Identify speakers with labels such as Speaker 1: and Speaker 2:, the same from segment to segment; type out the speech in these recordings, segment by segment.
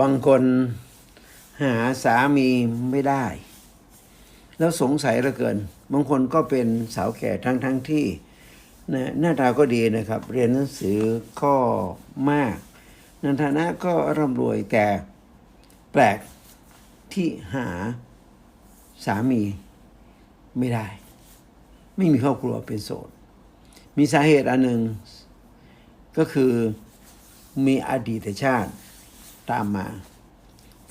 Speaker 1: บางคนหาสามีไม่ได้ แล้วสงสัยเหลือเกิน บางคนก็เป็นสาวแก่ทั้งทั้งที่นะหน้าตาก็ดีนะครับ เรียนหนังสือก็มากนันทานะก็ร่ำรวยแต่แปลกที่หาสามีไม่ได้ ไม่มีครอบครัวเป็นโสด มีสาเหตุอันหนึ่งก็คือมีอดีตชาติ ตามมา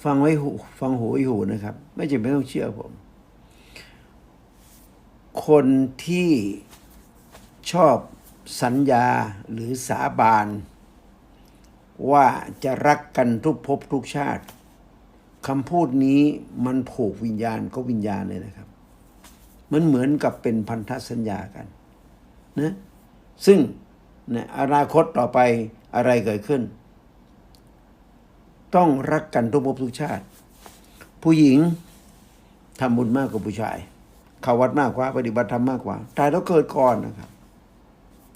Speaker 1: ฟังไว้หูฟังหูไว้หูนะครับ ไม่จำเป็นต้องเชื่อผม คนที่ชอบสัญญาหรือสาบาน ว่าจะรักกันทุกภพทุกชาติคำพูดนี้มันผูกวิญญาณก็วิญญาณเลยนะครับ มันเหมือนกับเป็นพันธสัญญากันนะซึ่งนะอนาคตต่อไปอะไรเกิดขึ้น ต้องรักกันทุกภพทุกชาติ ผู้หญิงทำบุญมากกว่าผู้ชายเข้าวัดมากกว่า ปฏิบัติธรรมมากกว่า ตายแล้วเกิดก่อนนะครับ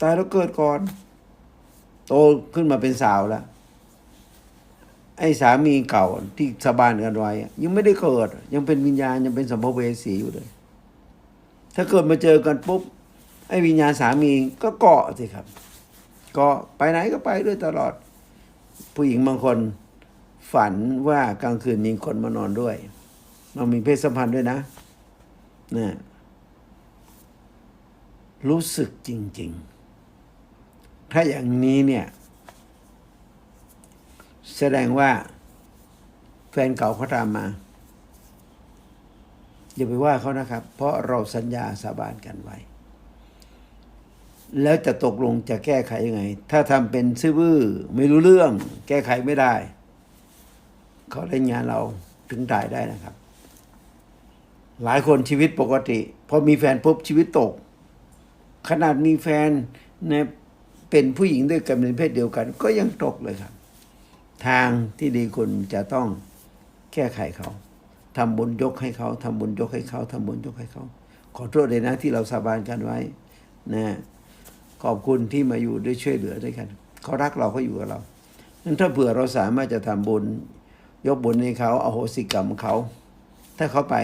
Speaker 1: ตายแล้วเกิดก่อน โตขึ้นมาเป็นสาวแล้วไอ้สามีเก่าที่สบานกันไว้อะยังไม่ได้เกิด ยังเป็นวิญญาณยังเป็นสัมภเวสีอยู่เลย ถ้าเกิดมาเจอกันปุ๊บไอ้วิญญาณสามีก็เกาะสิครับ เกาะไปไหนก็ไปด้วยตลอด ผู้หญิงบางคน ฝันว่ากลางคืนมีคนมานอนด้วยมามีเพศสัมพันธ์ด้วยนะนะรู้สึกจริง ๆ ถ้าอย่างนี้เนี่ย แสดงว่า แฟนเก่าเขาตามมา อย่าไปว่าเขานะครับ เพราะเราสัญญาสาบานกันไว้ แล้วจะตกลงจะแก้ไขยังไง ถ้าทำเป็นซื่อบื้อ ไม่รู้เรื่อง แก้ไขไม่ได้ เขาเล่นงานเราถึงตายได้นะครับ หลายคนชีวิตปกติพอมีแฟนปุ๊บชีวิตตก ขนาดมีแฟนเนี่ยเป็นผู้หญิงด้วยกันเป็นเพศเดียวกัน ก็ยังตกเลยครับ ทางที่ดีคุณจะต้องแก้ไขเขาทำบุญยกให้เขาทำบุญยกให้เขาทำบุญยกให้เขา ขอโทษเลยนะที่เราสาบานกันไว้นะขอบคุณที่มาอยู่ด้วยช่วยเหลือด้วยกัน เขารักเราเขาอยู่กับเรานั้นถ้าเผื่อเราสามารถจะทำบุญ ยกบุญให้เขาเอาโหสิกรรมเขา ถ้าเขาไป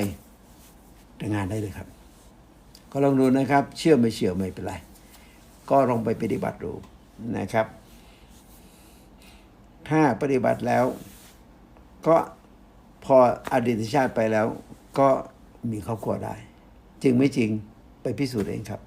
Speaker 1: แต่งงานได้เลยครับ ก็ลองดูนะครับ เชื่อไม่เชื่อไม่เป็นไร ก็ลองไปปฏิบัติดูนะครับ ถ้าปฏิบัติแล้ว ก็พออดีตชาติไปแล้ว ก็มีครอบครัวได้ จริงไม่จริงไปพิสูจน์เองครับ